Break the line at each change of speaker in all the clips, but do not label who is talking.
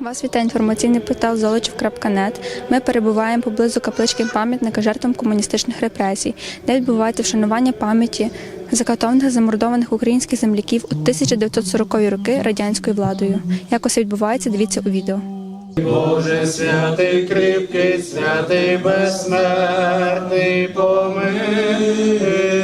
Вас вітає інформаційний портал Золочів.нет. Ми перебуваємо поблизу каплички пам'ятника жертвам комуністичних репресій, де відбувається вшанування пам'яті закатованих замордованих українських земляків у 1940-ті роки радянською владою. Як усе відбувається, дивіться у відео.
Боже святий кріпкий, святий безсмертний, помилуй.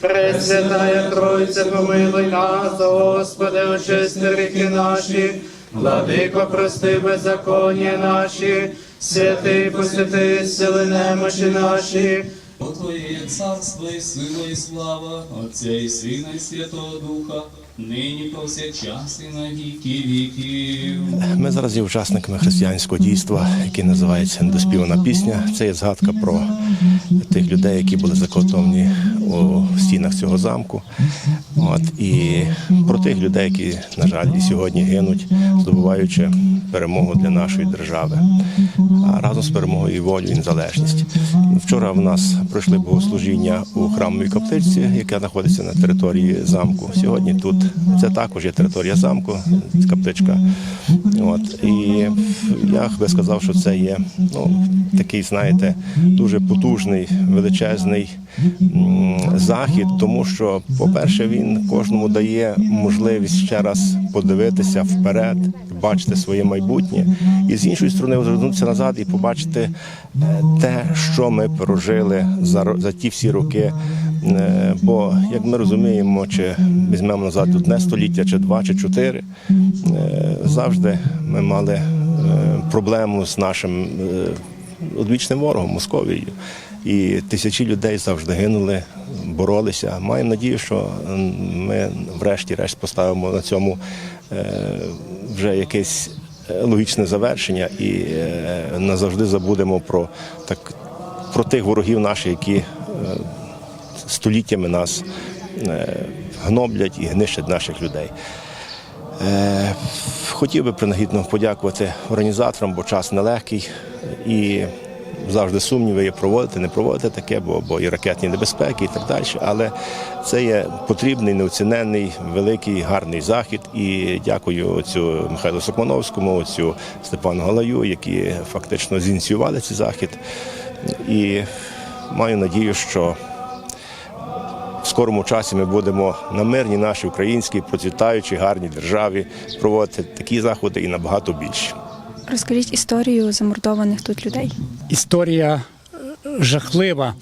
Пресвятая Тройця, помилуй нас, Господи, очисти гріхи наші, владико, прости беззаконня наші, святий посвяти сили немочі наші,
Бо Твоє царство і сила, і слава, Отця і Сина, і Святого Духа, нині повсякчас і на віки віків.
Ми зараз є учасниками християнського дійства, яке називається Недоспівана пісня. Це є згадка про тих людей, які були закотовані у стінах цього замку. От, і про тих людей, які, на жаль, і сьогодні гинуть, здобуваючи перемогу для нашої держави, а разом з перемогою і волю і незалежність. Вчора в нас пройшли богослужіння у храмовій капличці, яка знаходиться на території замку. Сьогодні тут це також є територія замку, капличка. От і я би сказав, що це є ну такий, знаєте, дуже потужний, величезний захід, тому що, по-перше, він кожному дає можливість ще раз подивитися вперед, бачити своє майбутнє, і з іншої сторони озирнутися назад і побачити е, те, що ми прожили за, за ті всі роки. Е, Бо, як ми розуміємо, чи візьмемо назад одне століття, чи два, чи чотири, е, завжди ми мали проблему з нашим одвічним ворогом Московією. І тисячі людей завжди гинули, боролися. Маємо надію, що ми врешті-решт поставимо на цьому е, вже якесь е, логічне завершення і е, назавжди забудемо про так про тих ворогів наших, які століттями нас гноблять і гнищать наших людей. Хотів би принагідно подякувати організаторам, бо час нелегкий і завжди сумніви є проводити, не проводити таке, бо, бо і ракетні небезпеки, і так далі. Але це є потрібний, неоціненний, великий, гарний захід. І дякую оцю Михайлу Сокмановському, оцю Степану Галаю, які фактично зініціювали цей захід. І маю надію, що в скорому часі ми будемо на мирній нашій українській, процвітаючій, гарній державі проводити такі заходи і набагато більше.
Розкажіть історію замордованих тут людей.
історія е, жахлива.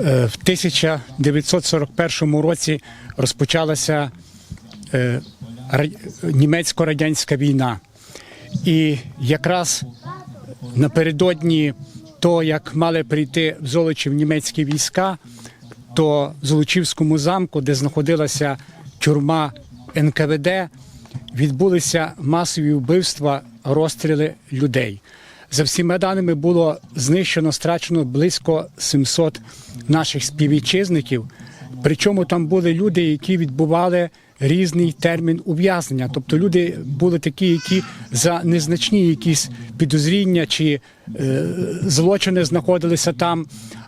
Е, В 1941 році розпочалася е, німецько-радянська війна. І якраз напередодні того, як мали прийти в Золочів німецькі війська, то в Золочівському замку, де знаходилася тюрма НКВД, відбулися масові вбивства, розстріли людей. За всіма даними було знищено, страчено близько 700 наших співвітчизників. Причому там були люди, які відбували різний термін ув'язнення. Тобто люди були такі, які за незначні якісь підозріння чи е, злочини знаходилися там,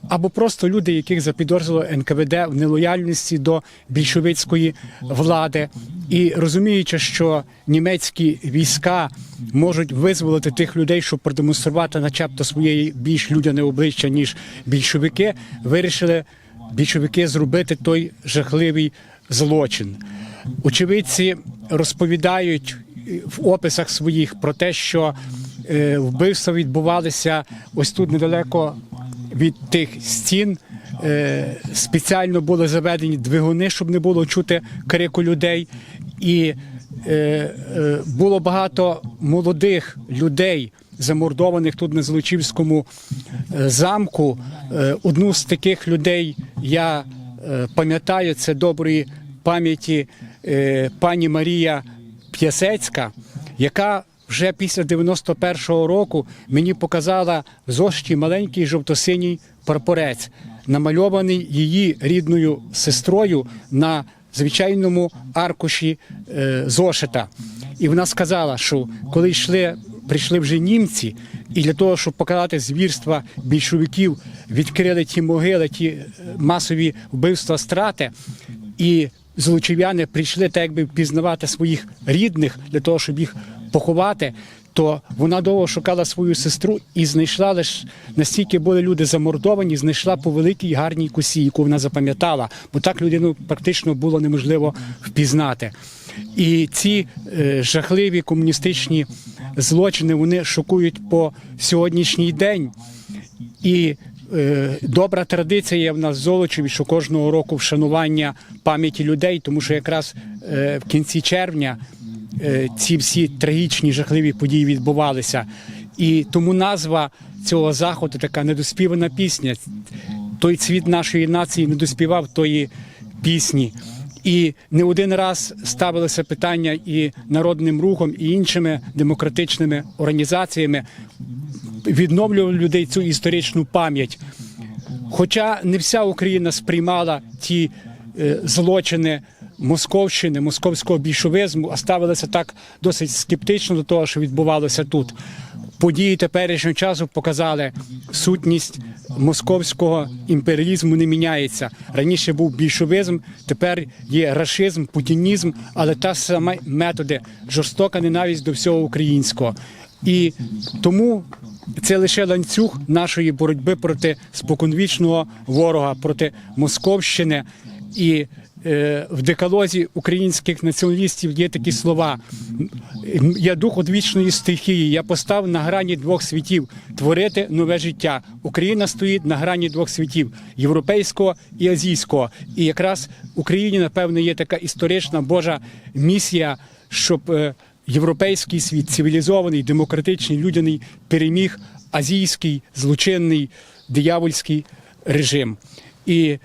або просто люди, яких запідозрило НКВД в нелояльності до більшовицької влади. І розуміючи, що німецькі війська можуть визволити тих людей, щоб продемонструвати, начебто, своє більш людяне обличчя, ніж більшовики, вирішили більшовики зробити той жахливий злочин. Очевидці розповідають в описах своїх про те, що е, вбивства відбувалися ось тут недалеко від тих стін. Е, Спеціально були заведені двигуни, щоб не було чути крику людей. І е, було багато молодих людей, замордованих тут на Золочівському е, замку. Е, Одну з таких людей я е, пам'ятаю, це доброї пам'яті пані Марія П'ясецька, яка вже після 91-го року мені показала в зошиті маленький жовто-синій прапорець, намальований її рідною сестрою на звичайному аркуші зошита. І вона сказала, що коли йшли, прийшли вже німці, і для того, щоб показати звірства більшовиків, відкрили ті могили, ті е, масові вбивства страти, і злочів'яни прийшли так якби впізнавати своїх рідних для того, щоб їх поховати, то вона довго шукала свою сестру і знайшла лише настільки були люди замордовані, знайшла по великій гарній косі, яку вона запам'ятала, бо так людину практично було неможливо впізнати. І ці е, жахливі комуністичні злочини вони шокують по сьогоднішній день. І е, добра традиція є в нас в Золочеві, що кожного року вшанування пам'яті людей, тому що якраз е, в кінці червня е, ці всі трагічні жахливі події відбувалися. І тому назва цього заходу така недоспівана пісня. Той цвіт нашої нації не доспівав тої пісні. І не один раз ставилося питання і народним рухом, і іншими демократичними організаціями відновлювали людей цю історичну пам'ять. Хоча не вся Україна сприймала ті е, злочини Московщини, московського більшовизму, а ставилися так досить скептично до того, що відбувалося тут. Події теперішнього часу показали сутність московського імперіалізму не міняється. Раніше був більшовизм, тепер є рашизм, путінізм, але та сама методи жорстока ненависть до всього українського. І тому це лише ланцюг нашої боротьби проти споконвічного ворога, проти Московщини. І е, в декалозі українських націоналістів є такі слова: я дух одвічної стихії, я постав на грані двох світів творити нове життя. Україна стоїть на грані двох світів європейського і азійського. І якраз Україні, напевно, є така історична Божа місія, щоб е, європейський світ, цивілізований, демократичний, людяний, переміг азійський, злочинний, диявольський режим. І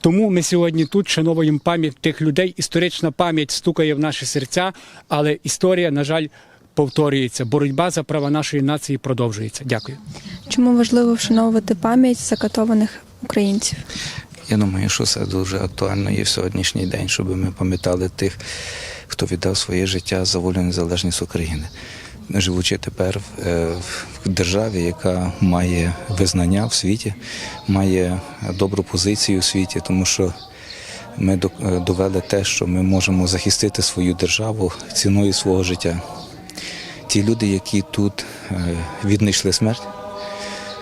тому ми сьогодні тут шановуємо пам'ять тих людей. Історична пам'ять стукає в наші серця, але історія, на жаль, повторюється. Боротьба за права нашої нації продовжується. Дякую.
Чому важливо вшановувати пам'ять закатованих українців?
Я думаю, що це дуже актуально є в сьогоднішній день, щоб ми пам'ятали тих, хто віддав своє життя за волю незалежність України. Живучи тепер в, е, в державі, яка має визнання в світі, має добру позицію у світі, тому що ми е, довели те, що ми можемо захистити свою державу ціною свого життя. Ті люди, які тут е, віднайшли смерть,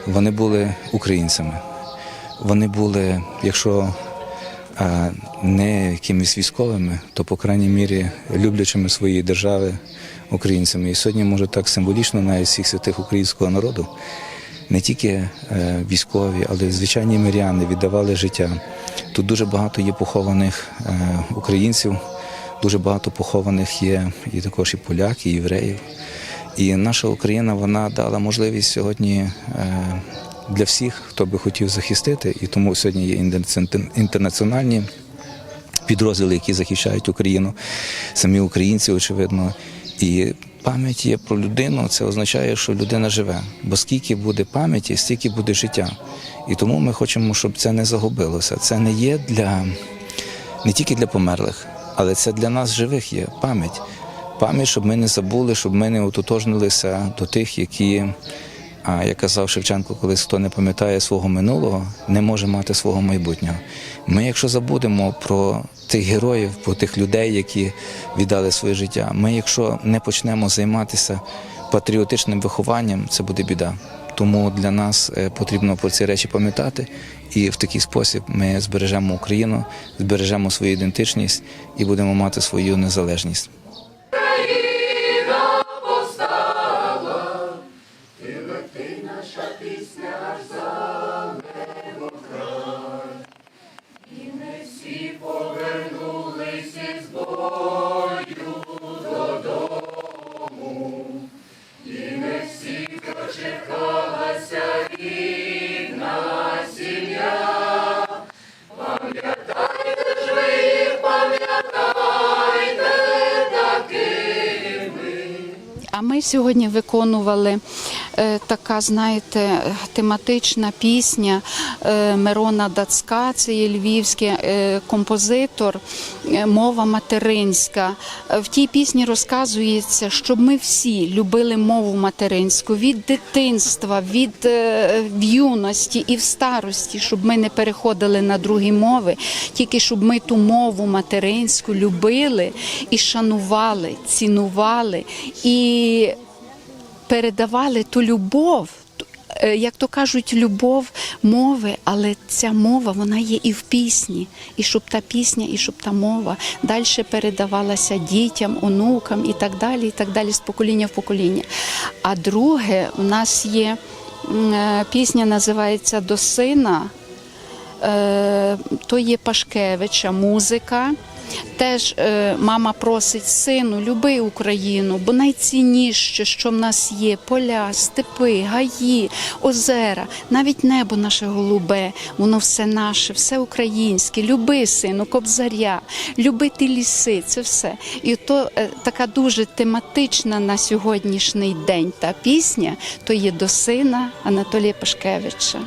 вони були українцями. Вони були, якщо не якимись військовими, то по крайній мірі люблячими своєї держави українцями. І сьогодні, може, так символічно навіть всіх святих українського народу, не тільки е, військові, але й звичайні миряни віддавали життя. Тут дуже багато є похованих е, українців, дуже багато похованих є і також і поляки, і євреїв. І наша Україна вона дала можливість сьогодні е, для всіх, хто би хотів захистити, і тому сьогодні є інтернаціональні підрозділи, які захищають Україну, самі українці, очевидно. І пам'ять є про людину, це означає, що людина живе. Бо скільки буде пам'яті, стільки буде життя. І тому ми хочемо, щоб це не загубилося. Це не є для не тільки для померлих, але це для нас живих є пам'ять. Пам'ять, щоб ми не забули, щоб ми не ототожнилися до тих, які, а, як казав Шевченко, колись хто не пам'ятає свого минулого, не може мати свого майбутнього. Ми, якщо забудемо про тих героїв, про тих людей, які віддали своє життя, ми, якщо не почнемо займатися патріотичним вихованням, це буде біда. Тому для нас е, потрібно про ці речі пам'ятати, і в такий спосіб ми збережемо Україну, збережемо свою ідентичність і будемо мати свою незалежність.
А ми сьогодні виконували така, знаєте, тематична пісня е, Мирона Дацька, це є львівський е, композитор. е, мова материнська. Е, В тій пісні розказується, щоб ми всі любили мову материнську від дитинства, від е, в юності і в старості, щоб ми не переходили на другі мови, тільки щоб ми ту мову материнську любили і шанували, цінували і передавали ту любов. е, Як то кажуть, любов мови, але ця мова вона є і в пісні, і щоб та пісня, і щоб та мова далі передавалася дітям, онукам і так далі, і так далі, з покоління в покоління. А друге, у нас є е, пісня, називається До сина. Е, то є Пашкевича музика. Теж е, мама просить сину, люби Україну, бо найцінніше, що в нас є: поля, степи, гаї, озера, навіть небо наше голубе, воно все наше, все українське. Люби, сину, кобзаря, любити ліси, це все. І то е, така дуже тематична на сьогоднішній день та пісня, то є до сина Анатолія Пашкевича.